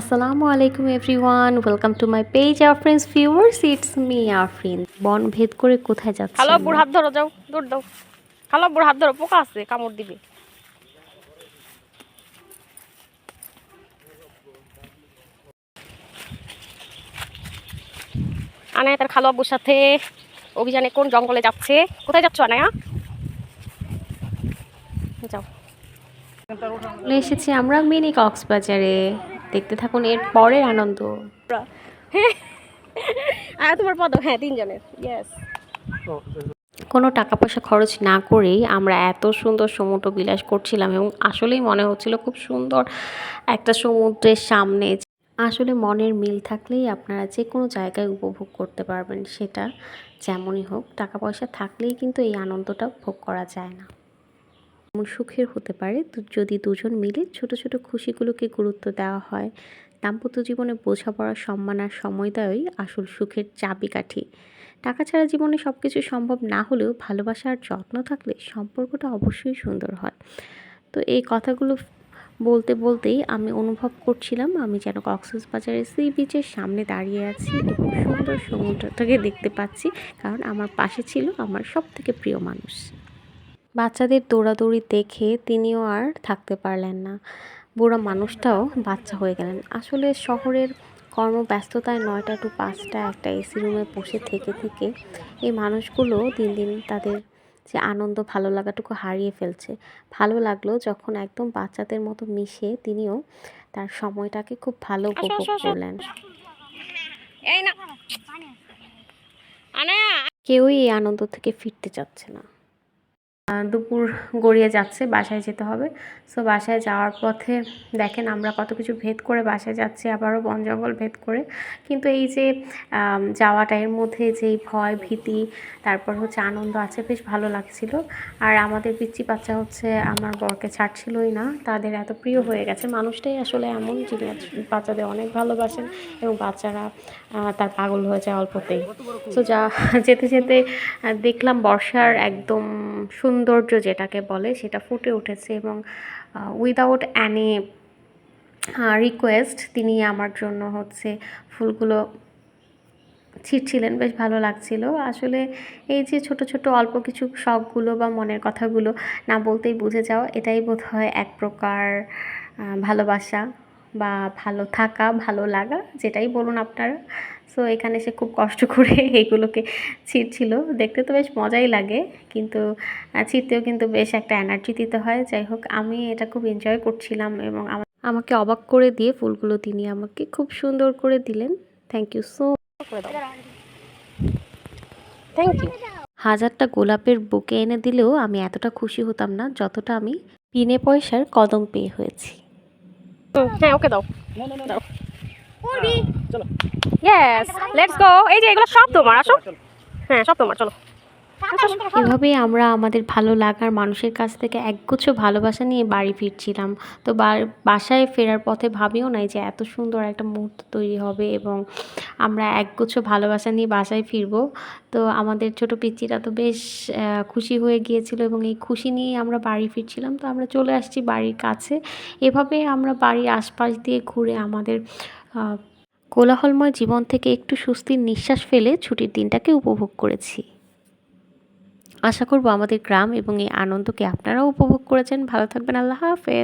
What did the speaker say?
আসসালামু আলাইকুম everyone welcome to my page Afrin's viewers it's me Afrin বন ভেদ করে কোথায় যাচ্ছে খালো বুড় হাত ধরো যাও দৌড় দাও খালো বুড় হাত ধরো পোকা আছে কামড় দিবে আনায়া তার খালো আব্বুর সাথে অভিযানে কোন জঙ্গলে যাচ্ছে কোথায় যাচ্ছ আনায়া যাও এসেছি আমরা মিনি কক্সবাজারে দেখতে থাকুন এর পরের আনন্দ। আর তোমার পদ হ্যাঁ তিনজনের ইয়েস কোনো টাকা পয়সা খরচ না করেই আমরা এত সুন্দর সমুদ্র বিলাস করছিলাম এবং আসলেই মনে হচ্ছিল খুব সুন্দর একটা সমুদ্রের সামনে। আসলে মনের মিল থাকলেই আপনারা যে কোনো জায়গায় উপভোগ করতে পারবেন সেটা যেমনই হোক টাকা পয়সা থাকলেই কিন্তু এই আনন্দটা ভোগ করা যায় না। সুখের হতে পারে যদি দুজন মিলে ছোট ছোট খুশিগুলোকে গুরুত্ব দেওয়া হয়, দাম্পত্য জীবনে বোঝাপড়া সম্মান আর সময় দেওয়াই আসল সুখের চাবিকাঠি। টাকা ছাড়া জীবনে সব কিছু সম্ভব না হলেও ভালোবাসা আর যত্ন থাকলে সম্পর্কটা অবশ্যই সুন্দর হয়। তো এই কথাগুলো বলতে বলতেই আমি অনুভব করছিলাম, আমি যেন কক্সবাজারের সি বিচের সামনে দাঁড়িয়ে আছি, এবং সুন্দর সমুদ্রটাকে দেখতে পাচ্ছি, কারণ আমার পাশে ছিল আমার সব থেকে প্রিয় মানুষ। বাচ্চাদের দৌড়াদৌড়ি দেখে তিনিও আর থাকতে পারলেন না। বুড়া মানুষটাও বাচ্চা হয়ে গেলেন। আসলে শহরের কর্মব্যস্ততায় নয়টা টু পাঁচটা একটা এসি রুমে বসে থেকে থেকে এই মানুষগুলো দিন দিন তাদের যে আনন্দ ভালো লাগাটুকু হারিয়ে ফেলছে। ভালো লাগল যখন একদম বাচ্চাদের মতো মিশে তিনিও তার সময়টাকে খুব ভালো উপভোগ। করলেন। কেউই এই আনন্দ থেকে ফিরতে চাচ্ছে না। দুপুর গড়িয়ে যাচ্ছে, বাসায় যেতে হবে। সো বাসায় যাওয়ার পথে দেখেন আমরা কত কিছু ভেদ করে বাসায় যাচ্ছি, আবারও বন জঙ্গল ভেদ করে। কিন্তু এই যে যাওয়াটা, এর মধ্যে যেই ভয়, ভীতি, তারপর হচ্ছে আনন্দ আছে, বেশ ভালো লাগছিল। আর আমাদের পিচ্ছি বাচ্চা হচ্ছে, আমার বরকে ছাড়ছিলই না, তাদের এত প্রিয় হয়ে গেছে। মানুষটাই আসলে এমন, যিনি বাচ্চাদের অনেক ভালোবাসেন এবং বাচ্চারা তার পাগল হয়ে যায় অল্পতেই। সো যা, যেতে যেতে দেখলাম বর্ষার একদম সৌন্দর্য যেটাকে বলে সেটা ফুটে উঠেছে এবং উইদাউট অ্যানি রিকোয়েস্ট তিনি আমার জন্য হচ্ছে ফুলগুলো ছিটছিলেন, বেশ ভালো লাগছিল। আসলে এই যে ছোট ছোট অল্প কিছু শখগুলো বা মনের কথাগুলো না বলতেই বুঝে যাওয়া এটাই বোধ হয় এক প্রকার ভালোবাসা। বা ভালো থাকা ভালো লাগা যেটাই বলুন আপনারা। সো এখানে সে খুব কষ্ট করে এগুলোকে ছিঁড়ছিল দেখতে তো বেশ মজাই লাগে কিন্তু ছিঁড়তেও কিন্তু বেশ একটা এনার্জি দিতে হয়। যাই হোক আমি এটা খুব এনজয় করছিলাম এবং আমাকে অবাক করে দিয়ে ফুলগুলো তিনি আমাকে খুব সুন্দর করে দিলেন। Thank you so thank you হাজারটা গোলাপের বুকে এনে দিলেও আমি এতটা খুশি হতাম না যতটা আমি বিনে পয়সার কদম পেয়ে হয়েছি। হ্যাঁ ওকে দাও দাও ইয়েস লেটস গো এই যে এগুলো সব তোমার আসো হ্যাঁ সব তোমার চলো এভাবেই আমরা আমাদের ভালো লাগার মানুষের কাছ থেকে একগুচ্ছ ভালোবাসা নিয়ে বাড়ি ফিরছিলাম। তো বাসায় ফেরার পথে ভাবিও নাই যে এত সুন্দর একটা মুহূর্ত তৈরি হবে এবং আমরা একগুচ্ছ ভালোবাসা নিয়ে বাসায় ফিরবো। তো আমাদের ছোট পিচ্চিরা তো বেশ খুশি হয়ে গিয়েছিল এবং এই খুশি নিয়ে আমরা বাড়ি ফিরছিলাম। তো আমরা চলে আসছি বাড়ির কাছে। এভাবে আমরা বাড়ির আশপাশ দিয়ে ঘুরে আমাদের কোলাহলময় জীবন থেকে একটু স্বস্তির নিঃশ্বাস ফেলে ছুটির দিনটাকে উপভোগ করেছি। আশা করব আমাদের গ্রাম এবং এই আনন্দকে আপনারাও উপভোগ করেছেন। ভালো থাকবেন আল্লাহ হাফেজ।